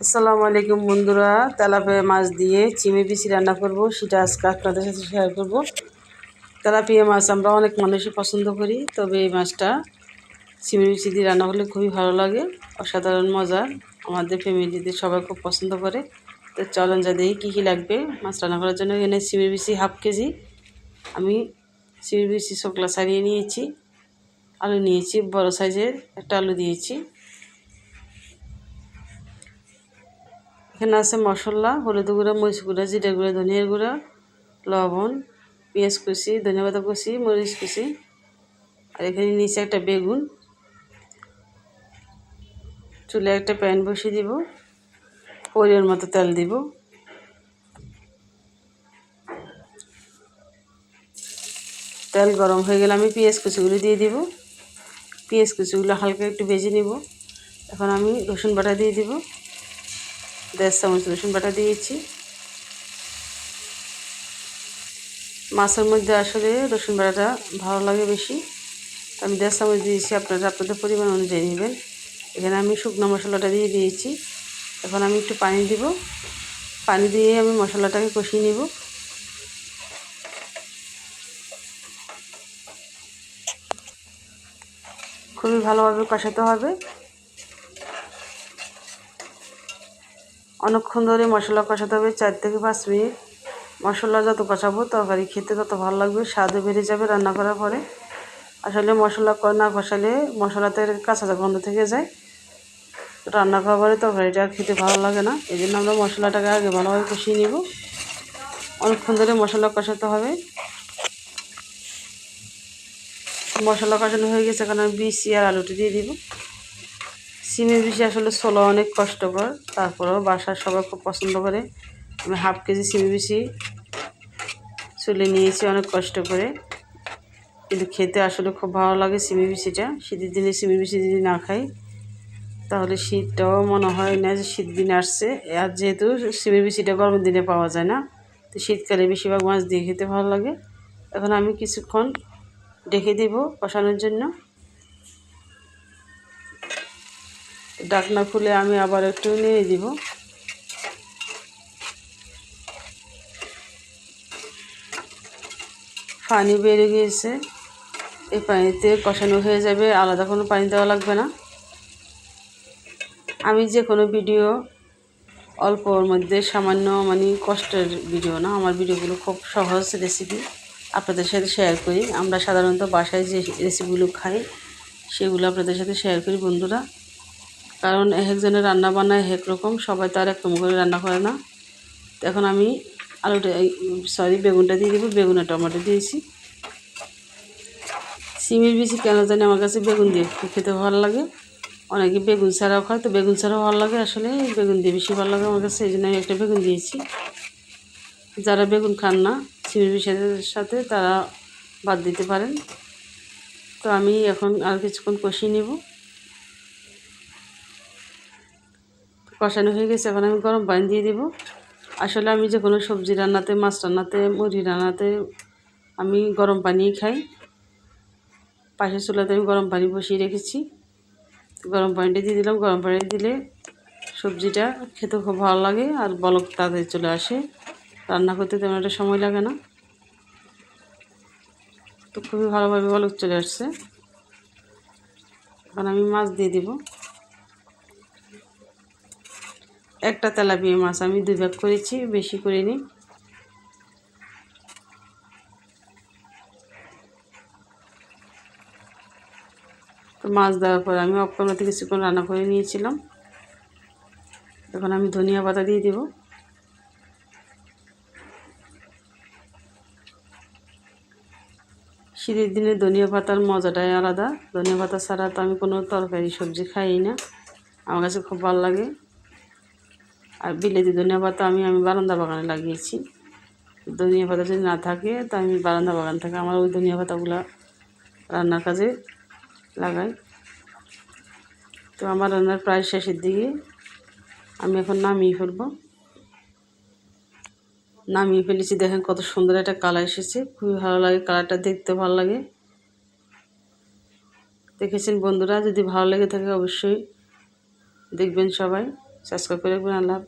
আসসালামু আলাইকুম বন্ধুরা, তেলাপিয়া মাছ দিয়ে চিমি পিসি রান্না করব, সেটা আজকে আপনাদের সাথে শেয়ার করব। তেলাপিয়া মাছ আমরা অনেক মানুষই পছন্দ করি, তবে এই মাছটা চিমি পিসি দিয়ে রান্না করলে খুবই ভালো লাগে, অসাধারণ মজা। আমাদের ফ্যামিলিতে সবাই খুব পছন্দ করে। তো চলন যা দেখি কী কী লাগবে মাছ রান্না করার জন্য। এখানে চিমি পিসি হাফ কেজি। আমি চিমি পিসি শোকলা ছাড়িয়ে নিয়েছি। আলু নিয়েছি, বড় সাইজের একটা আলু দিয়েছি। এখানে আছে মশলা, হলুদ গুঁড়া, মরিচ গুঁড়া, জিরা গুঁড়া ধনিয়ার গুঁড়া, লবণ, পেঁয়াজ কুচি ধনিয়া পাতা কুচি, মরিচ কুচি, আর এখানে নিচে একটা বেগুন। চুলে একটা প্যান বসিয়ে দিব, পরিমাণ মতো তেল দিব। তেল গরম হয়ে গেলে আমি পেঁয়াজ কুচিগুলো দিয়ে দিব। পেঁয়াজ কুচিগুলো হালকা একটু ভেজে নিব। এখন আমি রসুন বাটা দিয়ে দিব। দেড় চামচ রসুন বাটা দিয়েছি। মাছের মধ্যে আসলে রসুন বাটাটা ভালো লাগে বেশি। আমি দেড় চামচ দিয়েছি, আপনারা আপনাদের পরিমাণ অনুযায়ী নেবেন। এখানে আমি শুকনো মশলাটা দিয়ে দিয়েছি। এখন আমি একটু পানি দিব। পানি দিয়ে আমি মশলাটাকে কষিয়ে নিব। খুবই ভালোভাবে কষাতে হবে। অনেকক্ষণ ধরে মশলা কষাতে হবে, চার থেকে পাঁচ মিনিট। মশলা যত কষাবো তরকারি খেতে তত ভালো লাগবে, স্বাদও বেড়ে যাবে রান্না করার পরে। আসলে মশলা না কষালে মশলাতে কাঁচা গন্ধ থেকে যায়। রান্না করার পরে তরকারিটা খেতে ভালো লাগে না, এই জন্য আমরা মশলাটাকে আগে ভালোভাবে কষিয়ে নিব। অনেকক্ষণ ধরে মশলা কষাতে হবে। মশলা কষানো হয়ে গেছে, এখানে বিসি আর আলুটি দিয়ে দিব। সিমের বেশি আসলে ছোলা অনেক কষ্টকর, তারপরেও বাসার সবাই খুব পছন্দ করে। আমি হাফ কেজি সিমের বেশি চুলে নিয়েছি অনেক কষ্ট করে কিন্তু খেতে আসলে খুব ভালো লাগে সিমি বিচিটা শীতের দিনে সিমি বিচি যদি না খাই, তাহলে শীতটাও মনে হয় না যে শীত দিন আসছে। আর যেহেতু সিমি বিচিটা গরমের দিনে পাওয়া যায় না, তো শীতকালে বেশিরভাগ মাছ দিয়ে খেতে ভালো লাগে। এখন আমি কিছুক্ষণ ডেকে দেব কষানোর জন্য। ডাকনা খুলে আমি আবার একটু নিয়ে দিব পানি বেড়ে গিয়েছে, এই পানিতে কষানো হয়ে যাবে, আলাদা কোনো পানি দেওয়া লাগবে না। আমি যে কোনো ভিডিও অল্পর মধ্যে সামান্য মানে কষ্টের ভিডিও না, আমার ভিডিওগুলো খুব সহজ রেসিপি আপনাদের সাথে শেয়ার করি। আমরা সাধারণত বাসায় যে রেসিপিগুলো খাই, সেগুলো আপনাদের সাথে শেয়ার করি বন্ধুরা। কারণ এক একজনের রান্না বান্না এক রকম, সবাই তো আর এক করে রান্না করে না। এখন আমি আলুটা সরি বেগুনটা দিয়ে দেবো, বেগুনে টমেটো দিয়েছি। সিমের বেশি কেন জানি আমার কাছে বেগুন দিয়ে খেতে ভালো লাগে। অনেকে বেগুন ছাড়াও খায়, তো বেগুন ছাড়াও ভালো লাগে। আসলে বেগুন দিয়ে বেশি ভালো লাগে আমার কাছে, এই জন্য আমি একটা বেগুন দিয়েছি। যারা বেগুন খান না সিমের বিষের সাথে তারা বাদ দিতে পারেন। তো আমি এখন আর কিছুক্ষণ কষিয়ে নেব। কষানো হয়ে গেছে, এখন আমি গরম পানি দিয়ে দেবো। আসলে আমি যে কোনো সবজি রান্নাতে, মাছ রান্নাতে, মুরগি রান্নাতে আমি গরম পানিই খাই। পাশের চুলাতে আমি গরম পানি বসিয়ে রেখেছি। গরম পানিটা দিয়ে দিলাম। গরম পানি দিলে সবজিটা খেতে খুব ভালো লাগে আর বলক তাদের চলে আসে। রান্না করতে তেমন একটা সময় লাগে না। তো খুবই ভালোভাবে বলক চলে আসছে। এখন আমি মাছ দিয়ে দিব। একটা তেলাপিয়া মাছ আমি দুই ভাগ করেছি, বেশি করিনি তো মাছ দেওয়ার পর আমি অক্ষণতে কিছুক্ষণ রান্না করে নিয়েছিলাম। এখন আমি ধনিয়া পাতা দিয়ে দিব। শীতের দিনে ধনিয়া পাতার মজাটাই আলাদা। ধনিয়া পাতা ছাড়া তো আমি কোনো তরকারি, সবজি খাই না। আমার কাছে খুব ভালো লাগে। আর বিলেতি ধনিয়া পাতা আমি আমি বারান্দা বাগানে লাগিয়েছি। ধনিয়া পাতা যদি না থাকে, তা আমি বারান্দা বাগান থাকে আমার ওই ধনিয়া পাতাগুলো রান্নার কাজে লাগাই। তো আমার রান্নার প্রায় শেষের দিকে আমি এখন নামিয়ে ফেলব। নামিয়ে ফেলেছি, দেখেন কত সুন্দর একটা কালার এসেছে, খুবই ভালো লাগে কালারটা, দেখতে ভালো লাগে। দেখেছেন বন্ধুরা, যদি ভালো লেগে থাকে অবশ্যই দেখবেন সবাই। সাবস্ক্রাইব করে রাখবেন, আল্লাহ।